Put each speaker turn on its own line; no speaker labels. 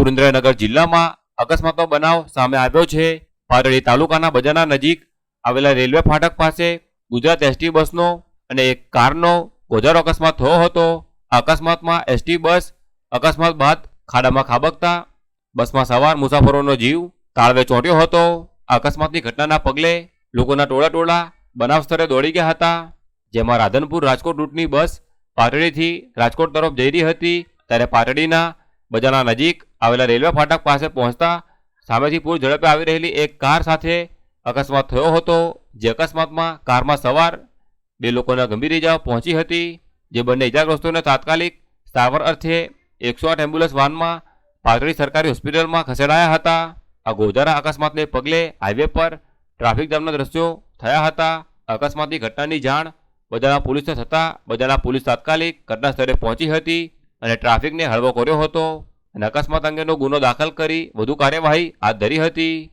સુરેન્દ્રનગર જિલ્લામાં અકસ્માતનો બનાવ સામે આવ્યો છે. પાટડી તાલુકાના બજારના નજીક આવેલા રેલવે ફાટક પાસે ગુજરાત એસટી બસનો અને એક કારનો ગોજારો અકસ્માત થયો હતો. અકસ્માતમાં એસટી બસ અકસ્માત બાદ ખાડામાં ખાબકતા બસમાં સવાર મુસાફરોનો જીવ તાળવે ચોંટ્યો હતો. અકસ્માતની ઘટનાના પગલે લોકોના ટોળા ટોળા બનાવ સ્થળે દોડી ગયા હતા, જેમાં રાધનપુર રાજકોટ રૂટની બસ પાટડીથી રાજકોટ તરફ જઈ રહી હતી. ત્યારે પાટડીના બજારના નજીક આવેલા રેલવે ફાટક પાસે પહોંચતા સામેથી પૂર ઝડપે આવી રહેલી એક કાર સાથે અકસ્માત થયો હતો, જે અકસ્માતમાં કારમાં સવાર બે લોકોના ગંભીર ઇજાઓ પહોંચી હતી, જે બંને ઇજાગ્રસ્તોને તાત્કાલિક સારવાર અર્થે એકસો આઠ એમ્બ્યુલન્સ વાનમાં પાતળી સરકારી હોસ્પિટલમાં ખસેડાયા હતા. આ ગોજારા અકસ્માતને પગલે હાઈવે પર ટ્રાફિક જામના દ્રશ્યો થયા હતા. અકસ્માતની ઘટનાની જાણ બજારના પોલીસને થતાં બજારના પોલીસ તાત્કાલિક ઘટના સ્થળે પહોંચી હતી. અને ટ્રાફિકને હળવો કર્યો હતો અને અકસ્માત અંગેનો ગુનો દાખલ કરી વધુ કાર્યવાહી હાથ ધરી હતી.